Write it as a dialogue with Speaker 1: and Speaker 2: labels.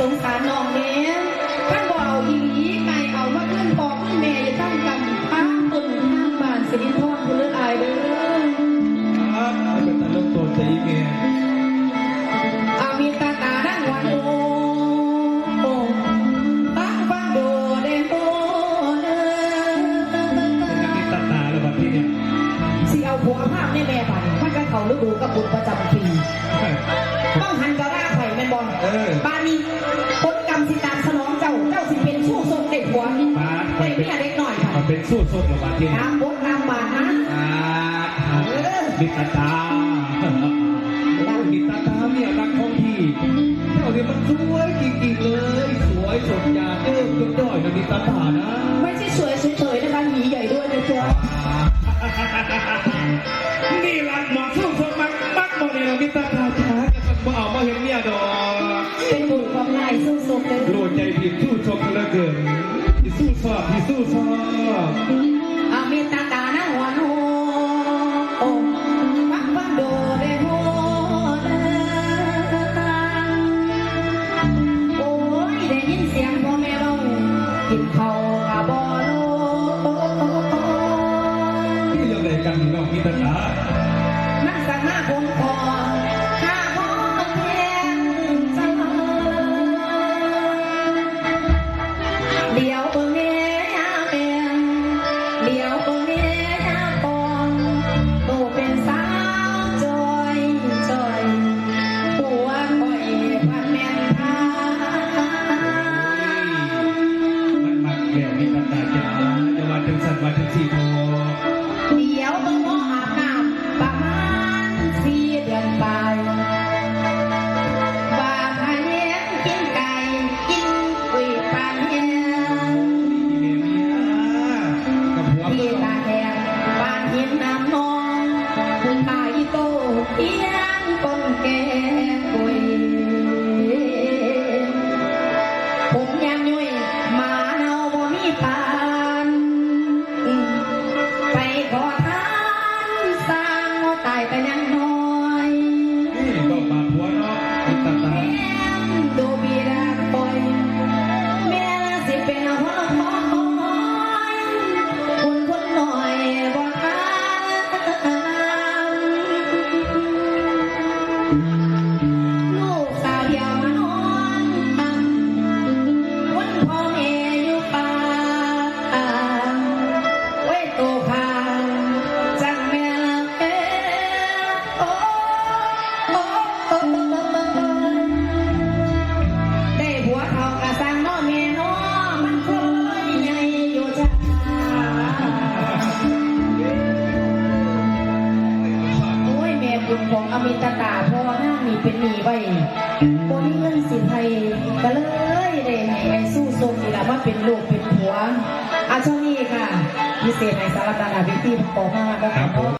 Speaker 1: สงสารน้องเนี้ยท่านบอกเอาอีหลีไก่เอามาขึ้นปอกขึ้นแม่อย่าตั้งกำตั้งต้นข้างบ้านสิรินทรคุณเลือดอายเด้อ
Speaker 2: ครับไม่เป็นตลกตัวใจเมีย
Speaker 1: อามีตาตาดังวันโอตั้งฟังโดเดโอเด้
Speaker 2: เป็น
Speaker 1: อ
Speaker 2: นักนิตาตาแล้วแบบที่เนี่ย
Speaker 1: สิเอาผัวภาพในแม่บันมันก็เขาฤดูกับบุญประจำปี ต้องหันกระร่าไข่แม่นบอล
Speaker 2: เออ
Speaker 1: บ้าน ทรงเด็กหัวนี่
Speaker 2: ป้า
Speaker 1: ได้เมียเด็กหน่อยค่ะ
Speaker 2: มันเป็นสู้สดระบาดที่เนี่ย
Speaker 1: ตามบทตามบาทนะ
Speaker 2: อ่านิตาตานิตาตาเนี่ยรักของพี่เจ้าเนี่ยมันสวยจริงๆเลย สวยสดยาเอิ้มจนด้อยนะนิตาตานะ
Speaker 1: ไม่ใช่สวยเฉยๆนะคะหนีใหญ่ด้วยนะจ๊ะ
Speaker 2: นี่รักหมอสู้สดมักมักโมเดลนิตาตาช้ากันมาเอามาเห็นเนี่ยดอก
Speaker 1: เป็นบุญของนายสู้ทรงเลย
Speaker 2: โลดใจผิดสู้ชกเหลือเกิน ที่สู้ชอบที่สู้ชอบ
Speaker 1: อามีตาตาหน้าหัวโนโอ้ฟังฟังโดเดโฮเด้อโอ้ยได้ยินเสียงพ่อแม่เรากินข้าวกะบ่โล
Speaker 2: ที่เรื่องใดกันน้องนิตาตา
Speaker 1: นั่งสังหน้าคงคอ สัน
Speaker 2: ว่าถึงสี่โท
Speaker 1: เดี๋ยวต้องอาบน้ำประมาณสี่เดือนไปบาทาเลี้ยงกินไก่กินกุ้ยปลาเลี้ง
Speaker 2: กับหัว
Speaker 1: ที่ตาแหงบ้านหินน้ำนองคุณตาอีโตเอียงก้นแก่กุ้ยผมยามยุยหมาเนาบ่มีปา บุญของอมิตตาพ่าหน้ามีเป็นหนีไว้บ่มีเงินสิไทยก็เลยได้ให้ไอ้สู้ทรงนี่แหละว่าเป็นลูกเป็นผัวอาช่วงนี้ค่ะ พิเศษในสารตานาวิตี้ปอมากนะ
Speaker 2: ครั
Speaker 1: ค่ะ
Speaker 2: บ